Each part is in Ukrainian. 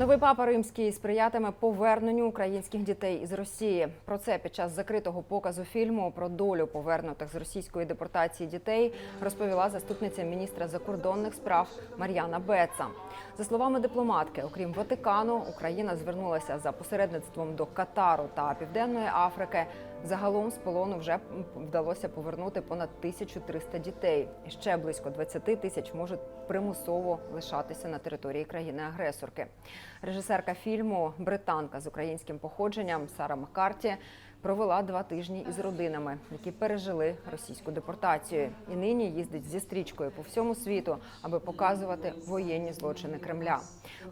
Новий папа римський сприятиме поверненню українських дітей із Росії. Про це під час закритого показу фільму про долю повернутих з російської депортації дітей розповіла заступниця міністра закордонних справ Мар'яна Беца. За словами дипломатки, окрім Ватикану, Україна звернулася за посередництвом до Катару та Південної Африки. Загалом з полону вже вдалося повернути понад 1300 дітей. Ще близько 20 тисяч можуть примусово лишатися на території країни-агресорки. Режисерка фільму Британка з українським походженням Сара Маккарті провела два тижні із родинами, які пережили російську депортацію, і нині їздить зі стрічкою по всьому світу, аби показувати воєнні злочини Кремля.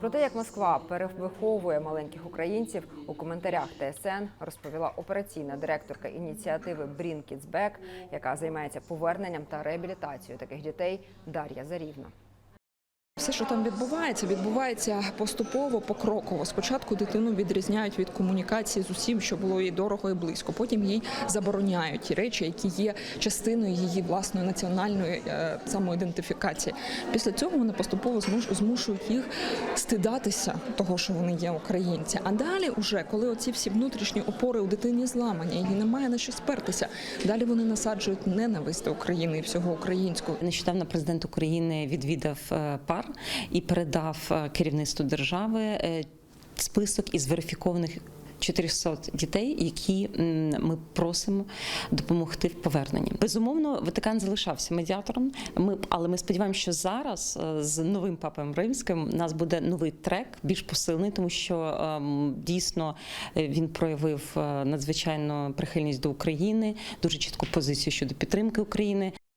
Про те, як Москва перевиховує маленьких українців у коментарях ТСН розповіла операційна директорка ініціативи Kids Back, яка займається поверненням та реабілітацією таких дітей Дар'я Зарівна. Все, що там відбувається, відбувається поступово, покроково. Спочатку дитину відрізняють від комунікації з усім, що було їй дорого і близько. Потім їй забороняють ті речі, які є частиною її власної національної е, самоідентифікації. Після цього вони поступово змуш- змушують їх стидатися того, що вони є українці. А далі, уже коли оці всі внутрішні опори у дитині зламані, їй немає на що спертися. Далі вони насаджують ненависть до України і всього українського. Нещодавно президент України відвідав е, і передав е, керівництву держави е, список із верифікованих 400 дітей, які ми просимо допомогти в поверненні. Безумовно, Ватикан залишався медіатором. Ми але ми сподіваємося, що зараз е, з новим папою римським у нас буде новий трек, більш посилений, тому що ем, дійсно він проявив надзвичайно прихильність до України, дуже чітку позицію щодо підтримки України.